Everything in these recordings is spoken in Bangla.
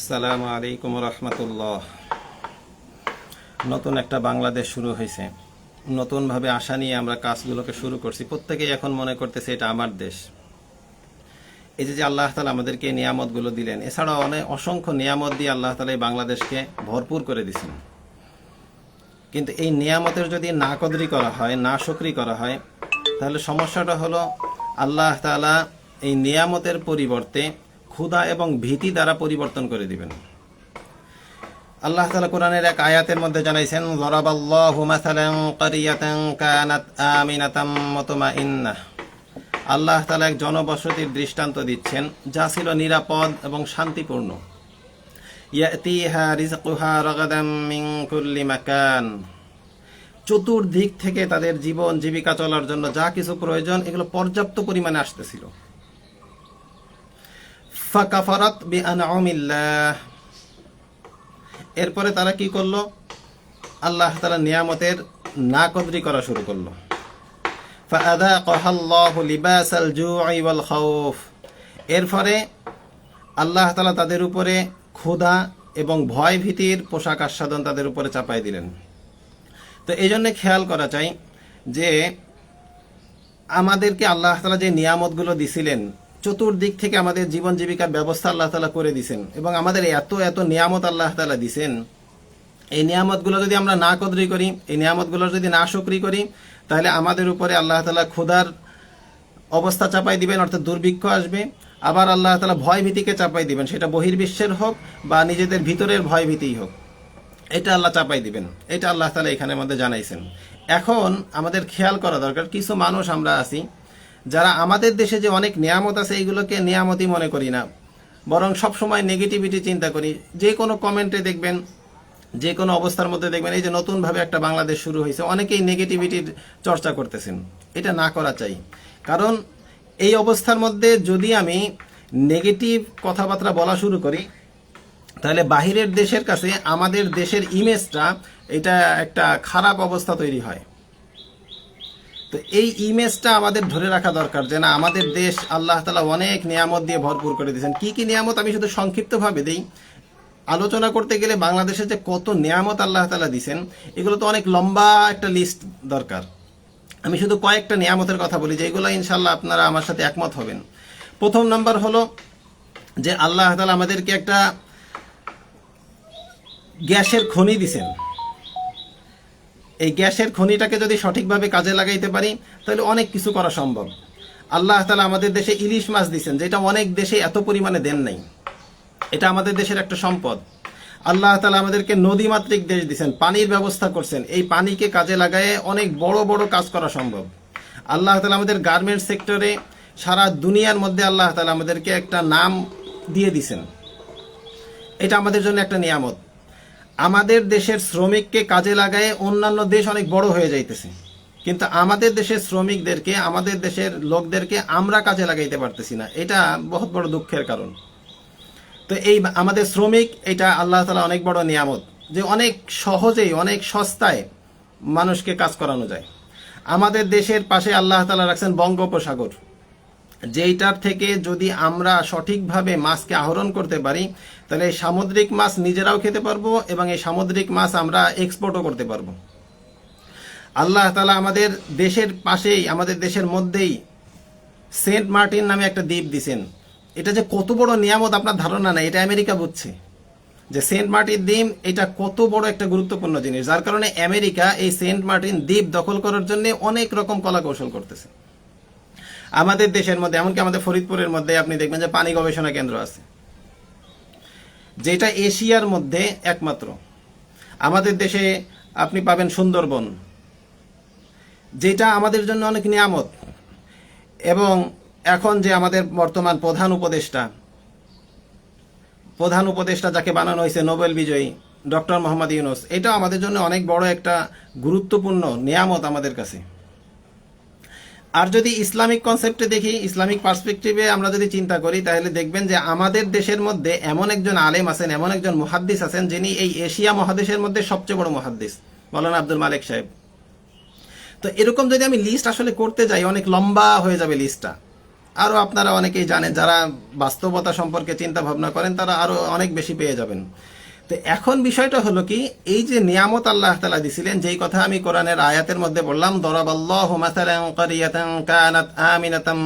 আসসালামু আলাইকুম রহমতুল্লাহ। নতুন একটা বাংলাদেশ শুরু হয়েছে। নতুনভাবে আশা নিয়ে আমরা কাজগুলোকে শুরু করছি। প্রত্যেকেই এখন মনে করতেছে এটা আমার দেশ। এই যে যে আল্লাহ তালা আমাদেরকে নিয়ামতগুলো দিলেন, এছাড়াও অনেক অসংখ্য নিয়ামত দিয়ে আল্লাহ তালা এই বাংলাদেশকে ভরপুর করে দিছেন। কিন্তু এই নিয়ামতের যদি না কদরি করা হয় না সক্রি করা হয়, তাহলে সমস্যাটা হলো আল্লাহ তালা এই নিয়ামতের পরিবর্তে ক্ষুধা এবং ভীতি দ্বারা পরিবর্তন করে দিবেন। আল্লাহ তালা কোরআনের এক আয়াতের মধ্যে জানাইছেন কানাত আল্লাহ তালা এক জনবসতির দৃষ্টান্ত দিচ্ছেন, যা ছিল নিরাপদ এবং শান্তিপূর্ণ। ইয়াতিহা কুল্লি মাকান। চতুর্দিক থেকে তাদের জীবন জীবিকা চলার জন্য যা কিছু প্রয়োজন, এগুলো পর্যাপ্ত পরিমাণে আসতেছিল। ফাকাফারাত বি আনাউমিল্লাহ এরপরে তারা কি করল? আল্লাহ তালা নিয়ামতের নাকদরি করা শুরু করল। এরপরে আল্লাহ তালা তাদের উপরে ক্ষুধা এবং ভয় ভীতির পোশাক আস্বাদন তাদের উপরে চাপাই দিলেন। তো এই জন্য খেয়াল করা চাই যে আমাদেরকে আল্লাহ তালা যে নিয়ামতগুলো দিছিলেন চতুর্দিক থেকে আমাদের জীবন জীবিকার ব্যবস্থা আল্লাহ তালা করে দিছেন এবং আমাদের এত এত নিয়ামত আল্লাহ তালা দিছেন। এই নিয়ামতগুলো যদি আমরা না কদরি করি, এই নিয়ামতগুলো যদি না সক্রি করি, তাহলে আমাদের উপরে আল্লাহ তালা ক্ষুধার অবস্থা চাপাই দিবেন, অর্থাৎ দুর্ভিক্ষ আসবে। আবার আল্লাহ তালা ভয় ভীতিকে চাপাই দিবেন, সেটা বহির্বিশ্বের হোক বা নিজেদের ভিতরের ভয় ভীতিই হোক। এটা আল্লাহ চাপাই দিবেন, এটা আল্লাহ তালা এখানে আমাদের জানাইছেন। এখন আমাদের খেয়াল করা দরকার, কিছু মানুষ আমরা আছি যারা আমাদের দেশে যে অনেক নিয়ামত আছে, এইগুলোকে নিয়ামতই মনে করি না। বরং সবসময় নেগেটিভিটি চিন্তা করি। যে কোনো কমেন্টে দেখবেন, যে কোনো অবস্থার মধ্যে দেখবেন, এই যে নতুনভাবে একটা বাংলাদেশ শুরু হয়েছে, অনেকেই নেগেটিভিটির চর্চা করতেছেন। এটা না করা চাই। কারণ এই অবস্থার মধ্যে যদি আমি নেগেটিভ কথাবার্তা বলা শুরু করি, তাহলে বাহিরের দেশের কাছে আমাদের দেশের ইমেজটা এটা একটা খারাপ অবস্থা তৈরি হয়। তো এই ইমেজটা আমাদের ধরে রাখা দরকার যে না, আমাদের দেশ আল্লাহ তালা অনেক নিয়ামত দিয়ে ভরপুর করে দিয়েছেন। কি কি নিয়ামত আমি শুধু সংক্ষিপ্তভাবে দিই? আলোচনা করতে গেলে বাংলাদেশে যে কত নিয়ামত আল্লাহ তালা দিছেন এগুলো তো অনেক লম্বা একটা লিস্ট দরকার। আমি শুধু কয়েকটা নিয়ামতের কথা বলি, যেগুলো ইনশাল্লাহ আপনারা আমার সাথে একমত হবেন। প্রথম নাম্বার হলো যে আল্লাহ তালা আমাদেরকে একটা গ্যাসের খনি দিছেন এই গ্যাসের খনিটাকে যদি সঠিকভাবে কাজে লাগাইতে পারি, তাহলে অনেক কিছু করা সম্ভব। আল্লাহ তালা আমাদের দেশে ইলিশ মাছ দিছেন, যেটা অনেক দেশে এত পরিমাণে দেন নাই। এটা আমাদের দেশের একটা সম্পদ। আল্লাহ তালা আমাদেরকে নদীমাতৃক দেশ দিচ্ছেন পানির ব্যবস্থা করছেন। এই পানিকে কাজে লাগায়ে অনেক বড় বড় কাজ করা সম্ভব। আল্লাহ তালা আমাদের গার্মেন্টস সেক্টরে সারা দুনিয়ার মধ্যে আল্লাহ তালা আমাদেরকে একটা নাম দিয়ে দিছেন। এটা আমাদের জন্য একটা নিয়ামত। আমাদের দেশের শ্রমিককে কাজে লাগায় অন্যান্য দেশ অনেক বড় হয়ে যাইতেছে। কিন্তু আমাদের দেশের শ্রমিকদেরকে, আমাদের দেশের লোকদেরকে আমরা কাজে লাগাইতে পারতেছি না। এটা বহুত বড় দুঃখের কারণ। তো এই আমাদের শ্রমিক, এটা আল্লাহ তালা অনেক বড় নিয়ামত যে অনেক সহজেই, অনেক সস্তায় মানুষকে কাজ করানো যায়। আমাদের দেশের পাশে আল্লাহ তালা রাখছেন বঙ্গোপসাগর। যেইটার থেকে যদি আমরা সঠিকভাবে মাছকে আহরণ করতে পারি, তাহলে সামুদ্রিক মাছ নিজেরাও খেতে পারব এবং এই সামুদ্রিক মাছ আমরা এক্সপোর্টও করতে পারব। আল্লাহ তালা আমাদের দেশের পাশেই, আমাদের দেশের মধ্যেই সেন্ট মার্টিন নামে একটা দ্বীপ দিছেন। এটা যে কত বড় নিয়ামত আপনার ধারণা নাই, এটা আমেরিকা বুঝছে। যে সেন্ট মার্টিন দ্বীপ, এটা কত বড় একটা গুরুত্বপূর্ণ জিনিস। যার কারণে আমেরিকা এই সেন্ট মার্টিন দ্বীপ দখল করার জন্য অনেক রকম কলা কৌশল করতেছে। আমাদের দেশের মধ্যে, এমনকি আমাদের ফরিদপুরের মধ্যে আপনি দেখবেন যে পানি গবেষণা কেন্দ্র আছে। যেটা এশিয়ার মধ্যে একমাত্র। আমাদের দেশে আপনি পাবেন সুন্দরবন, যেটা আমাদের জন্য অনেক নিয়ামত। এবং এখন যে আমাদের বর্তমান প্রধান উপদেষ্টা প্রধান উপদেষ্টা যাকে বানানো হয়েছে নোবেল বিজয়ী, ডক্টর মোহাম্মদ ইউনুস এটা আমাদের জন্য অনেক বড় একটা গুরুত্বপূর্ণ নিয়ামত আমাদের কাছে। আর যদি ইসলামিক কনসেপ্টে দেখি, ইসলামিক পার্সপেক্টিভে আমরা যদি চিন্তা করি, তাহলে দেখবেন যে আমাদের দেশের মধ্যে এমন একজন আলেম আছেন, এমন একজন মুহাদ্দিস আছেন, যিনি এই এশিয়া মহাদেশের মধ্যে সবচেয়ে বড় মুহাদ্দিস বলেন আব্দুল মালিক সাহেব। তো এরকম যদি আমি লিস্ট আসলে করতে যাই, অনেক লম্বা হয়ে যাবে লিস্টটা আরও আপনারা অনেকেই জানেন, যারা বাস্তবতা সম্পর্কে চিন্তা ভাবনা করেন, তারা আরও অনেক বেশি পেয়ে যাবেন। তো এখন বিষয়টা হলো কি, এই যে নিয়ামত আল্লাহ তালা দিছিলেন, যেই কথা আমি কোরআনের আয়াতের মধ্যে বললাম, দরাবাল্লাহু কানাত আমিনাতাম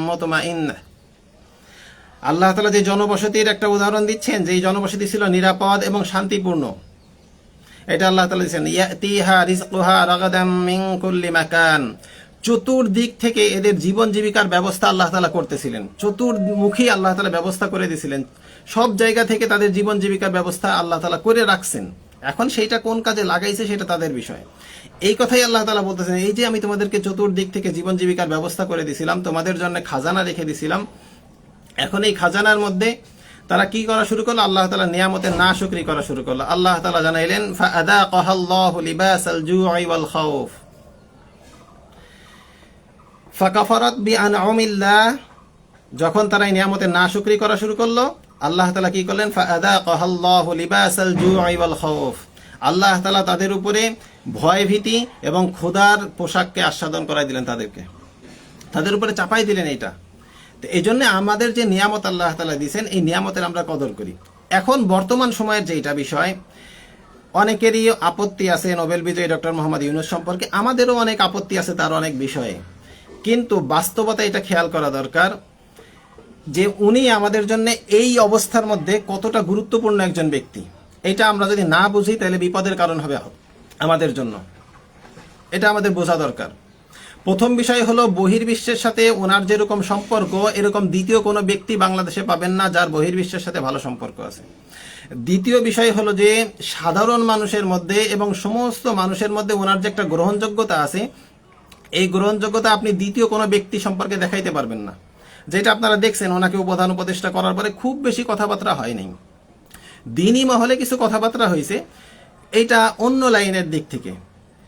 আল্লাহ তালা যে জনবসতির একটা উদাহরণ দিচ্ছেন যে জনবসতি ছিল নিরাপদ এবং শান্তিপূর্ণ। এটা আল্লাহ তালা দিচ্ছেন, ইয়াতিহা রিজকুহা রাগাদাম কুল্লি মাকান। চতুর্দিক থেকে এদের জীবন জীবিকার ব্যবস্থা আল্লাহ তালা করতেছিলেন। চতুর্মুখী আল্লাহ তালা ব্যবস্থা করে দিয়েছিলেন সব জায়গা থেকে তাদের জীবন জীবিকার ব্যবস্থা আল্লাহ তালা করে রাখছেন। এখন সেইটা কোন কাজে লাগাইছে সেটা তাদের বিষয়। এই কথাই আল্লাহ তালা বলতেছেন, এই যে আমি তোমাদেরকে চতুর্দিক থেকে জীবন জীবিকার ব্যবস্থা করে দিছিলাম, তোমাদের জন্য খাজানা রেখে দিছিলাম, এখন এই খাজানার মধ্যে তারা কি করা শুরু করল? আল্লাহ তালা নিয়ামতের না শুকরি করা শুরু করল। আল্লাহ তালা জানাইলেন ফাকাফারাত বি আনউমিল্লাহ যখন তারা এই নিয়ামতের না শুকরি করা শুরু করল আল্লাহ তালা কি করলেন? খাউফ। আল্লাহ তালা তাদের উপরে ভয় ভীতি এবং ক্ষুধার পোশাককে আস্বাদন করাই দিলেন তাদেরকে। তাদের উপরে চাপাই দিলেন এইটা। তো এই জন্য আমাদের যে নিয়ামত আল্লাহ তালা দিয়েছেন, এই নিয়ামতের আমরা কদর করি। এখন বর্তমান সময়ের যেটা বিষয়, অনেকেরই আপত্তি আছে নোবেল বিজয়ী ডক্টর মোহাম্মদ ইউনুস সম্পর্কে। আমাদেরও অনেক আপত্তি আছে, তার অনেক বিষয়ে। কিন্তু বাস্তবতা এটা খেয়াল করা দরকার যে উনি আমাদের জন্য এই অবস্থার মধ্যে কতটা গুরুত্বপূর্ণ একজন ব্যক্তি। এটা আমরা যদি না বুঝি, তাহলে বিপদের কারণ হবে আমাদের জন্য। এটা আমাদের বোঝা দরকার। প্রথম বিষয় হলো, বহির্বিশ্বের সাথে ওনার যেরকম সম্পর্ক, এরকম দ্বিতীয় কোনো ব্যক্তি বাংলাদেশে পাবেন না যার বহির্বিশ্বের সাথে ভালো সম্পর্ক আছে। দ্বিতীয় বিষয় হলো যে, সাধারণ মানুষের মধ্যে এবং সমস্ত মানুষের মধ্যে ওনার যে একটা গ্রহণযোগ্যতা আছে, এই গ্রহণযোগ্যতা আপনি দ্বিতীয় কোনো ব্যক্তি সম্পর্কে দেখাইতে পারবেন না। যেটা আপনারা দেখছেন, ওনাকে প্রধান উপদেষ্টা করার পরে খুব বেশি কথাবার্তা হয়নি। দিনই মহলে কিছু কথাবার্তা হয়েছে, এইটা অন্য লাইনের দিক থেকে।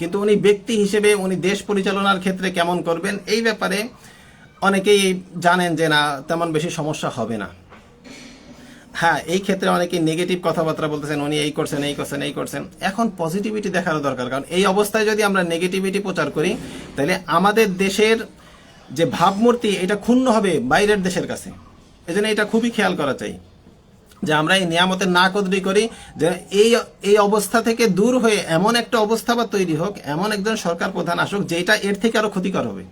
কিন্তু উনি ব্যক্তি হিসেবে, উনি দেশ পরিচালনার ক্ষেত্রে কেমন করবেন, এই ব্যাপারে অনেকেই জানেন যে না, তেমন বেশি সমস্যা হবে না। হ্যাঁ এই ক্ষেত্রে অনেকে নেগেটিভ কথাবার্তা বলতেছেন, উনি এই করছেন এই করছেন এই করছেন। এখন পজিটিভিটি দেখানো দরকার, কারণ এই অবস্থায় যদি আমরা নেগেটিভিটি প্রচার করি, তাহলে আমাদের দেশের যে ভাবমূর্তি এটা ক্ষুণ্ণ হবে বাইরের দেশের কাছে। এজন্য এটা খুবই খেয়াল করা চাই। যে আমরা এই নিয়ামতের না কদরি করি, যে এই এই অবস্থা থেকে দূর হয়ে এমন একটা অবস্থা বা তৈরি হোক, এমন একজন সরকার প্রধান আসুক, যেটা এর থেকে আরও ক্ষতিকর হবে।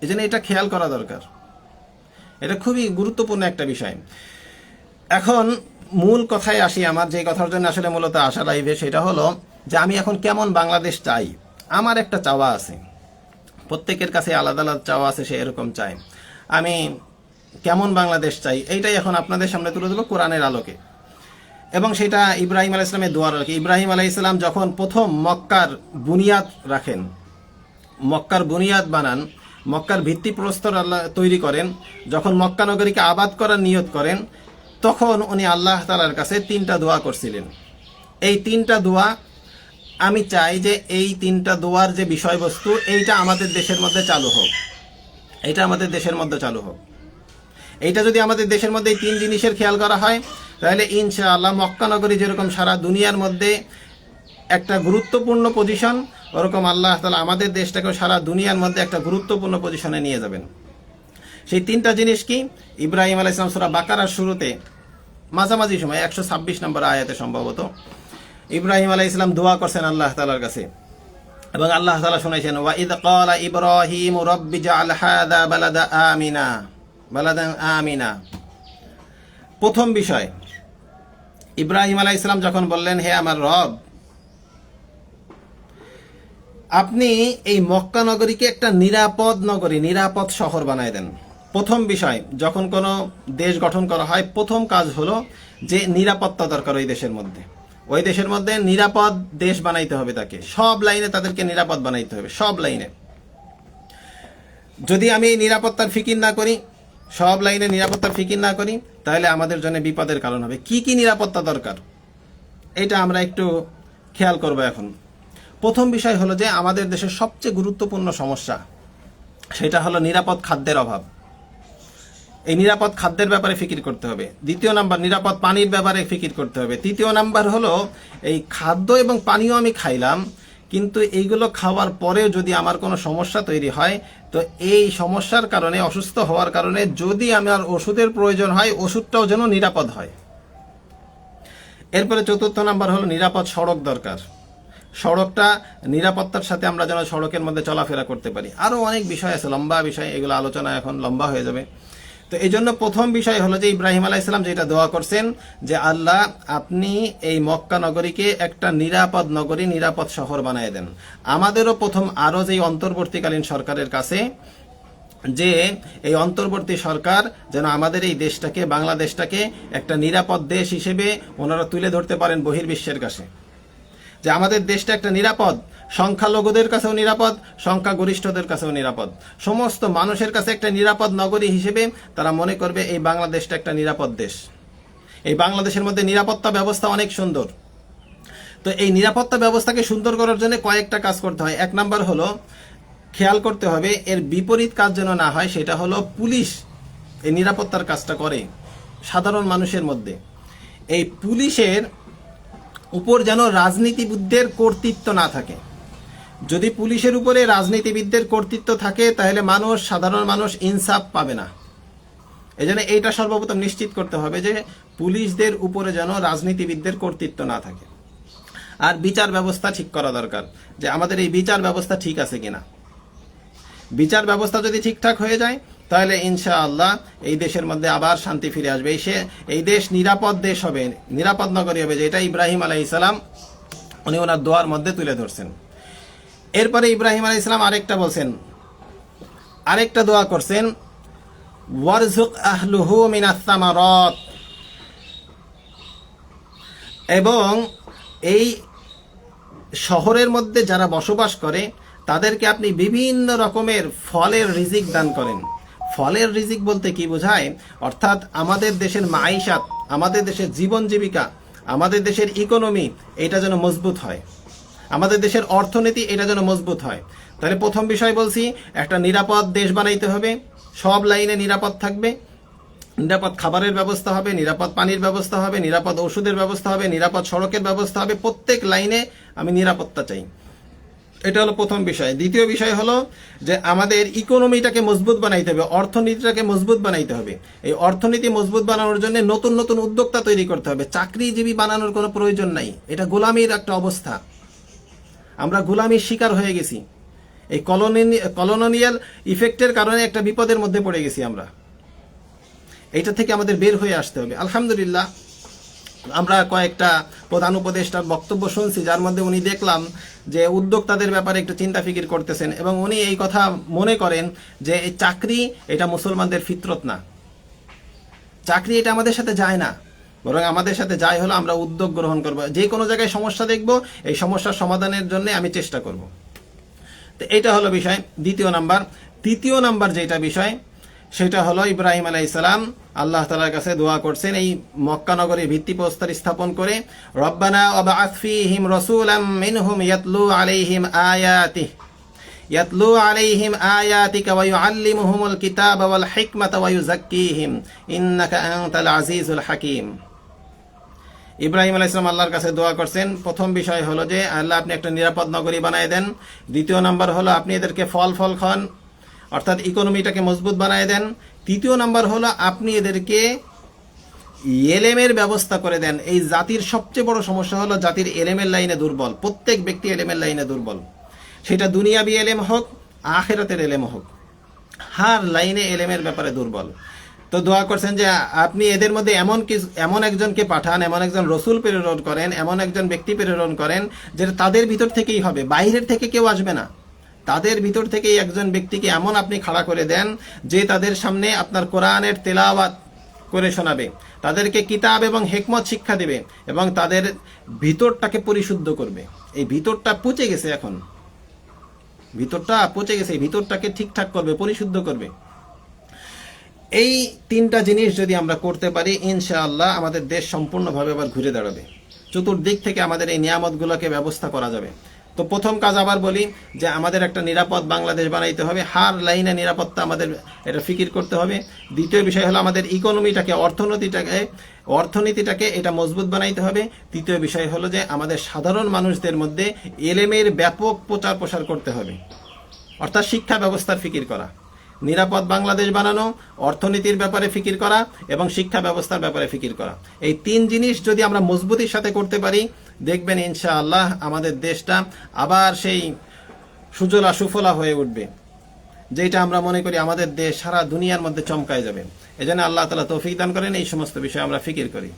এই জন্য এটা খেয়াল করা দরকার। এটা খুবই গুরুত্বপূর্ণ একটা বিষয়। এখন মূল কথায় আসি আমার, যে কথার জন্য আসলে মূলত আশা লাইভে, সেটা হলো যে আমি এখন কেমন বাংলাদেশ চাই। আমার একটা চাওয়া আছে। প্রত্যেকের কাছে আলাদা আলাদা চাওয়া আছে, সে এরকম চায়। আমি কেমন বাংলাদেশ চাই, এইটাই এখন আপনাদের সামনে তুলে ধরবো কোরআনের আলোকে। এবং সেটা ইব্রাহিম আলাহ ইসলামের দোয়ার আলোকে। ইব্রাহিম আলাহ ইসলাম যখন প্রথম মক্কার বুনিয়াদ রাখেন, মক্কার বুনিয়াদ বানান, মক্কার ভিত্তিপ্রস্তর আল্লাহ তৈরি করেন, যখন মক্কা নগরীকে আবাদ করার নিয়ত করেন, তখন উনি আল্লাহ তালার কাছে তিনটা দোয়া করছিলেন। এই তিনটা দোয়া আমি চাই যে এই তিনটা দোয়ার যে বিষয়বস্তু, এইটা আমাদের দেশের মধ্যে চালু হোক। এইটা আমাদের দেশের মধ্যে চালু হোক। এইটা যদি আমাদের দেশের মধ্যে এই তিন জিনিসের খেয়াল করা হয়, তাহলে ইনশাআল্লাহ মক্কানগরী যেরকম সারা দুনিয়ার মধ্যে একটা গুরুত্বপূর্ণ পজিশন ওরকম আল্লাহ তালা আমাদের দেশটাকেও সারা দুনিয়ার মধ্যে একটা গুরুত্বপূর্ণ পজিশনে নিয়ে যাবেন। সেই তিনটা জিনিস কি? ইব্রাহিম আলাহ ইসলাম সুরা বাকারার শুরুতে মাঝামাঝি সময় একশো ছাব্বিশ নম্বর আয়াতে সম্ভবত ইব্রাহিম আলাহ ইসলাম দোয়া করছেন আল্লাহ তালার কাছে। এবং আল্লাহ তালা শুনেছেন, ওয়া ইদ ক্বালা ইব্রাহিম হাযা বালাদা আমিনা। বালাদান আমিনা। প্রথম বিষয়, ইব্রাহিম আলাহ ইসলাম যখন বললেন, হে আমার রব, আপনি এই মক্কা নগরীকে একটা নিরাপদ নগরী, নিরাপদ শহর বানায় দেন। প্রথম বিষয়, যখন কোনো দেশ গঠন করা হয়, প্রথম কাজ হলো যে নিরাপত্তা দরকার ওই দেশের মধ্যে। ওই দেশের মধ্যে নিরাপদ দেশ বানাইতে হবে তাকে। সব লাইনে তাদেরকে নিরাপদ বানাইতে হবে, সব লাইনে। যদি আমি নিরাপত্তার ফিকির না করি, সব লাইনে নিরাপত্তার ফিকির না করি, তাহলে আমাদের জন্য বিপদের কারণ হবে। কি কি নিরাপত্তা দরকার? এটা আমরা একটু খেয়াল করব এখন। প্রথম বিষয় হলো যে আমাদের দেশের সবচেয়ে গুরুত্বপূর্ণ সমস্যা, সেটা হলো নিরাপদ খাদ্যের অভাব। এই নিরাপদ খাদ্যের ব্যাপারে ফিকির করতে হবে। দ্বিতীয় নাম্বার, নিরাপদ পানির ব্যাপারে ফিকির করতে হবে। তৃতীয় নাম্বার হলো, এই খাদ্য এবং পানীয় আমি খাইলাম, কিন্তু এইগুলো খাওয়ার পরেও যদি আমার কোনো সমস্যা তৈরি হয়, তো এই সমস্যার কারণে, অসুস্থ হওয়ার কারণে যদি আমার ওষুধের প্রয়োজন হয়, ওষুধটাও যেন নিরাপদ হয়। এরপরে চতুর্থ নাম্বার হলো, নিরাপদ সড়ক দরকার। সড়কটা, নিরাপত্তার সাথে আমরা যেন সড়কের মধ্যে চলাফেরা করতে পারি। আরও অনেক বিষয় আছে, লম্বা বিষয়, এগুলো আলোচনা এখন লম্বা হয়ে যাবে। তো এই জন্য প্রথম বিষয় হলো যে ইব্রাহিম আলাহ আলাইসালাম যেটা দোয়া করছেন যে, আল্লাহ, আপনি এই মক্কা নগরীকে একটা নিরাপদ নগরী, নিরাপদ শহর বানিয়ে দেন। আমাদেরও প্রথম আরও যে অন্তর্বর্তীকালীন সরকারের কাছে যে এই অন্তর্বর্তী সরকার যেন আমাদের এই দেশটাকে, বাংলাদেশটাকে একটা নিরাপদ দেশ হিসেবে ওনারা তুলে ধরতে পারেন বহির্বিশ্বের কাছে। যে, আমাদের দেশটা একটা নিরাপদ সংখ্যালঘুদের কাছেও নিরাপদ, সংখ্যাগরিষ্ঠদের কাছেও নিরাপদ। সমস্ত মানুষের কাছে একটা নিরাপদ নগরী হিসেবে তারা মনে করবে এই বাংলাদেশটা একটা নিরাপদ দেশ। এই বাংলাদেশের মধ্যে নিরাপত্তা ব্যবস্থা অনেক সুন্দর। তো এই নিরাপত্তা ব্যবস্থাকে সুন্দর করার জন্য কয়েকটা কাজ করতে হয়। এক নাম্বার হলো, খেয়াল করতে হবে, এর বিপরীত কাজ যেন না হয়, সেটা হলো পুলিশ এই নিরাপত্তার কাজটা করে সাধারণ মানুষের মধ্যে। এই পুলিশের উপর যেন রাজনীতিবিদদের কর্তৃত্ব না থাকে। যদি পুলিশের উপরে রাজনীতিবিদদের কর্তৃত্ব থাকে, তাহলে মানুষ, সাধারণ মানুষ ইনসাফ পাবে না। এই জন্য এইটা সর্বপ্রথম নিশ্চিত করতে হবে যে পুলিশদের উপরে যেন রাজনীতিবিদদের কর্তৃত্ব না থাকে। আর বিচার ব্যবস্থা ঠিক করা দরকার যে আমাদের এই বিচার ব্যবস্থা ঠিক আছে কিনা। বিচার ব্যবস্থা যদি ঠিকঠাক হয়ে যায়, তাহলে ইনশাআল্লাহ এই দেশের মধ্যে আবার শান্তি ফিরে আসবে। এই সে এই দেশ নিরাপদ দেশ হবে, নিরাপদ নগরী হবে, যেটা ইব্রাহিম আলাই ইসলাম উনি ওনার দোয়ার মধ্যে তুলে ধরছেন। এরপরে ইব্রাহিম আলাই ইসলাম আরেকটা বলছেন, আরেকটা দোয়া করছেন এবং এই শহরের মধ্যে যারা বসবাস করে, তাদেরকে আপনি বিভিন্ন রকমের ফলের রিজিক দান করেন। ফলের রিজিক বলতে কি বোঝায়? অর্থাৎ আমাদের দেশের মাইশাত, আমাদের দেশের জীবন জীবিকা, আমাদের দেশের ইকোনমি, এটা যেন মজবুত হয়। আমাদের দেশের অর্থনীতি এটা যেন মজবুত হয়। তাহলে প্রথম বিষয় বলছি, একটা নিরাপদ দেশ বানাইতে হবে। সব লাইনে নিরাপদ থাকবে। নিরাপদ খাবারের ব্যবস্থা হবে, নিরাপদ পানির ব্যবস্থা হবে, নিরাপদ ওষুধের ব্যবস্থা হবে, নিরাপদ সড়কের ব্যবস্থা হবে। প্রত্যেক লাইনে আমি নিরাপত্তা চাই। এটা হলো প্রথম বিষয়। দ্বিতীয় বিষয় হলো যে আমাদের ইকোনমিটাকে মজবুত বানাইতে হবে, অর্থনীতিটাকে মজবুত বানাইতে হবে। এই অর্থনীতি মজবুত বানানোর জন্য নতুন নতুন উদ্যোক্তা তৈরি করতে হবে। চাকরিজীবী বানানোর কোনো প্রয়োজন নাই। এটা গোলামির একটা অবস্থা। আমরা গোলামির শিকার হয়ে গেছি। এই কলোনি কলোনিয়াল ইফেক্টের কারণে একটা বিপদের মধ্যে পড়ে গেছি আমরা। এইটা থেকে আমাদের বের হয়ে আসতে হবে। আলহামদুলিল্লাহ, আমরা কয়েকটা প্রধান উপদেষ্টার বক্তব্য শুনছি, যার মধ্যে উনি দেখলাম যে উদ্যোক্তাদের ব্যাপারে একটু চিন্তা ফিকির করতেছেন এবং উনি এই কথা মনে করেন যে এই চাকরি এটা মুসলমানদের ফিতরত না। চাকরি এটা আমাদের সাথে যায় না। বরং আমাদের সাথে যাই হলো, আমরা উদ্যোগ গ্রহণ করব। যে কোনো জায়গায় সমস্যা দেখব, এই সমস্যার সমাধানের জন্য আমি চেষ্টা করব। তো এটা হলো বিষয়। দ্বিতীয় নাম্বার। তৃতীয় নাম্বার যেটা বিষয়, সেটা হলো ইব্রাহিম আলাই ইসলাম আল্লাহ তালার কাছে দোয়া করছেন, এই মক্কা নগরীর ভিত্তিপ্রস্তর স্থাপন করে, রব্বানা ফীহিম রাসূলাম মিনহুম ইয়াতলু আলাইহিম আয়াতিহ। ইয়াতলু আলাইহিম আয়াতিকা ওয়া ইউআল্লিমুহুমুল কিতাবা ওয়াল হিকমাতা ওয়া ইউযাক্কিহিম। ইন্নাকা আনতাল আজিজুল হাকীম। ইব্রাহিম আলাহ ইসলাম আল্লাহর কাছে দোয়া করছেন। প্রথম বিষয় হলো যে, আল্লাহ আপনি একটা নিরাপদ নগরী বানায় দেন। দ্বিতীয় নাম্বার হলো আপনি এদেরকে ফল ফল খান, অর্থাৎ ইকোনমিটাকে মজবুত বানায় দেন। তৃতীয় নাম্বার হলো আপনি এদেরকে এলেমের ব্যবস্থা করে দেন। এই জাতির সবচেয়ে বড় সমস্যা হলো জাতির এলেমের লাইনে দুর্বল, প্রত্যেক ব্যক্তি এলেমের লাইনে দুর্বল। সেটা দুনিয়াবি এলেম হোক, আখেরাতের এলেম হোক, হার লাইনে এলেমের ব্যাপারে দুর্বল। তো দোয়া করছেন যে আপনি এদের মধ্যে এমন কিছু এমন একজনকে পাঠান, এমন একজন রসুল প্রেরণ করেন, এমন একজন ব্যক্তি প্রেরণ করেন যেটা তাদের ভিতর থেকেই হবে বাইরের থেকে কেউ আসবে না। তাদের ভিতর থেকেই একজন ব্যক্তিকে এমন আপনি খাড়া করে দেন যে তাদের সামনে আপনার কোরআনের তেলাওয়াত করে শোনাবে, তাদেরকে কিতাব এবং হেকমত শিক্ষা দেবে এবং তাদের ভিতরটাকে পরিশুদ্ধ করবে। এই ভিতরটা পচে গেছে এখন। ভিতরটা পচে গেছে ভিতরটাকে ঠিকঠাক করবে, পরিশুদ্ধ করবে। এই তিনটা জিনিস যদি আমরা করতে পারি, ইনশাআল্লাহ আমাদের দেশ সম্পূর্ণভাবে আবার ঘুরে দাঁড়াবে। চতুর্দিক থেকে আমাদের এই নিয়ামতগুলোকে ব্যবস্থা করা যাবে। তো প্রথম কাজ আবার বলি যে, আমাদের একটা নিরাপদ বাংলাদেশ বানাইতে হবে। হার লাইনে নিরাপত্তা আমাদের এটা ফিকির করতে হবে। দ্বিতীয় বিষয় হলো আমাদের ইকোনমিটাকে অর্থনীতিটাকে অর্থনীতিটাকে এটা মজবুত বানাইতে হবে। তৃতীয় বিষয় হলো যে, আমাদের সাধারণ মানুষদের মধ্যে এলেমের ব্যাপক প্রচার প্রসার করতে হবে। অর্থাৎ শিক্ষা ব্যবস্থার ফিকির করা। নিরাপদ বাংলাদেশ বানানো, অর্থনীতির ব্যাপারে ফিকির করা এবং শিক্ষা ব্যবস্থার ব্যাপারে ফিকির করা। এই তিন জিনিস যদি আমরা মজবুতির সাথে করতে পারি, দেখবেন ইনশাআল্লাহ আমাদের দেশটা আবার সেই সুজলা সুফলা হয়ে উঠবে, যেটা আমরা মনে করি আমাদের দেশ সারা দুনিয়ার মধ্যে চমকায় যাবে। এজন্য আল্লাহ তালা তৌফিক দান করেন, এই সমস্ত বিষয়ে আমরা ফিকির করি।